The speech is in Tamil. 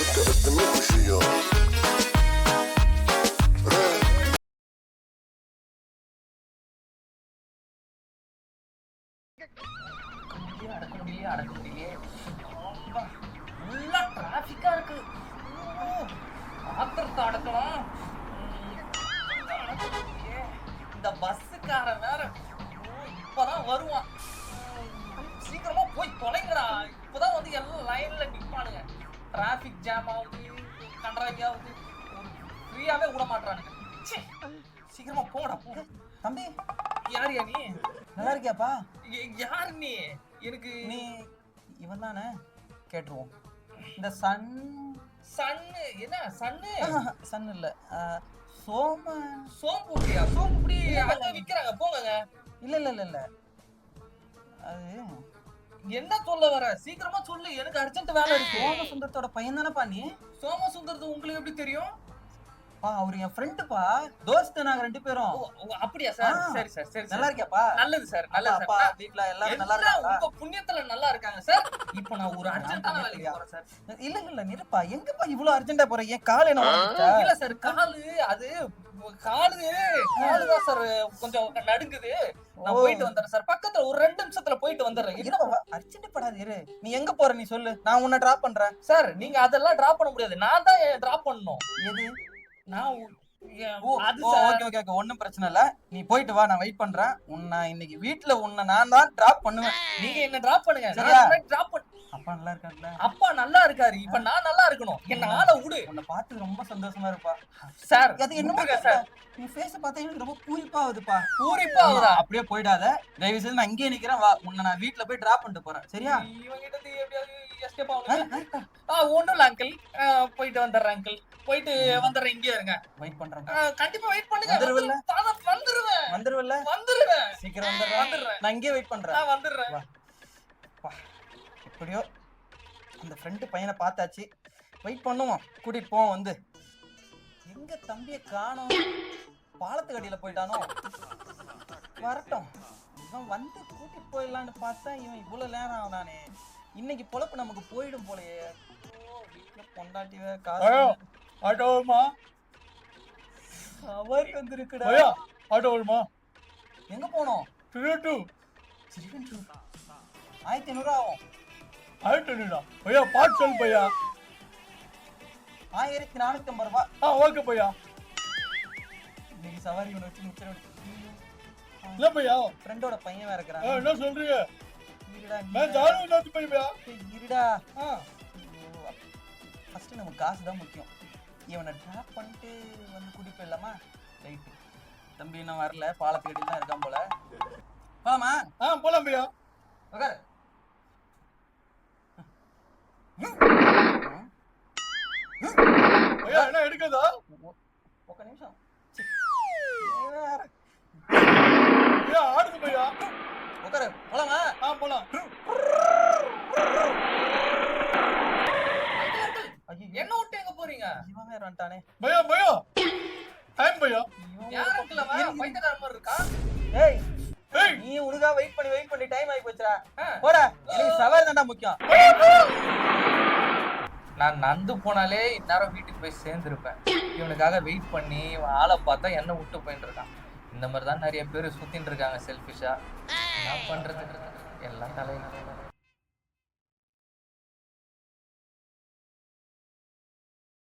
Etme அடக்க முடியலையே அடக்க முடியலையே டிராஃபிக்கா இருக்கு ஆத்திரத்தை அடக்கலாம் இந்த பஸ்ஸுக்காரன் வேற இப்பதான் வருவான் சீக்கிரமா போய் தொலைங்கடா இப்பதான் வந்து எல்லாம் லைன்ல ஜாம் ஆகுது கண்டராக்கி ஆகுது. ஃப்ரீயாவே விட மாட்டானுங்க சீக்கிரமா போடா போ தம்பி யார் யா நீ? நல்லா இருக்கியாப்பா? யார் நீ? எனக்கு நீ இவன் தானே கேட்டுருவோம். இந்த சன் சன்னு. என்ன சன்னு? சன் இல்ல. சோம சோம்பு புடியா சோம்பு புடி இல்ல, இல்ல. அங்க விக்கிறாங்க போங்க இல்ல இல்ல இல்ல இல்ல. அது என்ன சொல்ல வர? சீக்கிரமா சொல்லு. எனக்கு அர்ஜென்ட் வேலை இருக்கு. சோம சுந்தரத்தோட பையன் தானேப்பா நீ? சோமசுந்தரது உங்களுக்கு எப்படி தெரியும்? பா அவர் என் ஃப்ரெண்டுப்பா தோஸ்து நாங்க ரெண்டு பேரும். அப்படியா சார். சரி சார் சரி நல்லா இருக்கியாப்பா? நல்லது சார் நல்லது அப்பா வீட்ல எல்லாரும் நல்லா எல்லாம் இருக்காங்களா? உங்க புண்ணியத்துல நல்லா இருக்காங்க சார். இப்போ நான் ஒரு அர்ஜென்ட்டான வேலைக்கு போறேன் சார். இல்ல இல்ல நிருப்பா எங்கப்பா இவ்வளவு அர்ஜென்ட்டா போற என் கால் என்ன? இல்ல சார் காலு அது காலு காலுதான் சார் கொஞ்சம் நடுங்குது. நான். போயிட்டு வந்துடுறேன் சார். பக்கத்துல ஒரு ரெண்டு நிமிஷத்துல போயிட்டு வந்துடுறேன். இல்ல அர்ஜென்ட் படாது இரு. நீ எங்க போற நீ சொல்லு. நான் உன்னை டிராப் பண்றேன். சார் நீங்க அதெல்லாம் டிராப் பண்ண முடியாது. நான் தான் டிராப் பண்ணணும்? எது? ஒண்ணும் பிரச்சனை இல்ல. நீ போயிட்டு வா நான் வெயிட் பண்றேன். உன்னை இன்னைக்கு வீட்ல உன்னை நான் தான் டிராப் பண்ணுவேன். நீங்க என்ன டிராப் பண்ணுங்க? டிராப் பண்ண அப்பா நல்லா இருக்கான்ல அப்பா நல்லா இருக்காரு. இப்ப நான் நல்லா இருக்கணும். என்ன ஆள விடு. உன்னை பார்த்து ரொம்ப சந்தோஷமா இருப்பா. சார் அது என்ன சார். நீ ஃபேஸ பார்த்தா எனக்கு ரொம்ப பூரிப்பா ஆகுதுப்பா பூரிப்பா ஆகுதா அப்படியே போயிடாத. தயவு செய்து நான் இங்கேயே நிக்கிறேன். வா உன்னை நான் வீட்ல போய் டிராப் பண்ணிட்டு போறேன். சரியா? இவங்கிட்ட இருந்து எப்படியாவது எஸ்கேப் ஆகணும் ஆ ஒண்ணும் இல்ல அங்கிள் போயிட்டு வந்துடுறேன் அங்கிள் போயிட்டு வந்துடுறேன் இங்கே இருங்க. வெயிட் பண்றேன். கண்டிப்பா வெயிட் பண்ணுங்க. வந்துருவல்ல? வந்துருவேன். வந்துருவல்ல? வந்துருவேன். சீக்கிரம் வந்துடுறேன். வந்துடுறேன். நான் இங்கேயே வெயிட் பண்றேன். நான் வந்துடுறேன். வா. எப்படியோ அந்த ஃப்ரெண்டு பையனை பார்த்தாச்சு. வெயிட் பண்ணுவோம். கூட்டிட்டு போவோம் வந்து. எங்க தம்பியை காணோம்? பாலத்துக்கு அடியில போயிட்டானோ? வரட்டும். இவன் வந்து கூட்டிட்டு போயிடலான்னு பார்த்தா இவன் இவ்வளவு நேரம் ஆனானே இன்னைக்கு பொழப்பு நமக்கு போயிடும் போலயே. பொண்டாட்டி வேற காசு ஆட்டோமா சவாரி வந்திருக்குடா ஐயா ஆட்டோ வருமா எங்க போனோம்? திருட்டு சிறுவன் ஆயிரத்தி ஐநூறு ஆகும். ஆயிரத்தி ஐயா பாட்டு சொல் பையா ஆயிரத்தி நானூத்தி ஐம்பது ரூபாய் ஆ ஓகே பையா இன்னைக்கு சவாரி ஒன்று வச்சு மிச்சம் இல்ல பையா ஃப்ரெண்டோட பையன் வேற இருக்கிறான். என்ன சொல்றீங்க? இருடா நான் ஜாலி நாத்து பையா இருடா. ஃபர்ஸ்ட் நமக்கு காசு தான் முக்கியம். இவனை ட்ராப் பண்ணிட்டு வந்து கூட்டிட்டு போயிடலாமா? ரைட்டு தம்பி இன்னும் வரல பாலத்துக்கு அடியில் தான் இருக்கான் போல. போலாமா? ஆ போலாம் பையா உட்காரு என்ன எடுக்காதா? ஒரு நிமிஷம். ஆடுது பையா உட்காரு போலாமா? ஆ போலாம் ஐயோ என்ன விட்டு எங்க போறீங்க இவன் வேற வந்துட்டானே. டைம் பைத்தியக்கார மாதிரி இருக்கா? ஏய் நீ உனக்கா வெயிட் பண்ணி வெயிட் பண்ணி டைம் ஆகி போச்சுடா. போடா. எனக்கு சவாரி தான்டா முக்கியம். நான் நந்து போனாலே இந்நேரம் வீட்டுக்கு போய் சேர்ந்துருப்பேன். இவனுக்காக வெயிட் பண்ணி ஆளை பார்த்தா என்ன விட்டு போயிட்டு இருக்கான். இந்த மாதிரி தான் நிறைய பேர் சுத்தின்னு இருக்காங்க செல்ஃபிஷா என்ன பண்றது? எல்லாம் தலையில.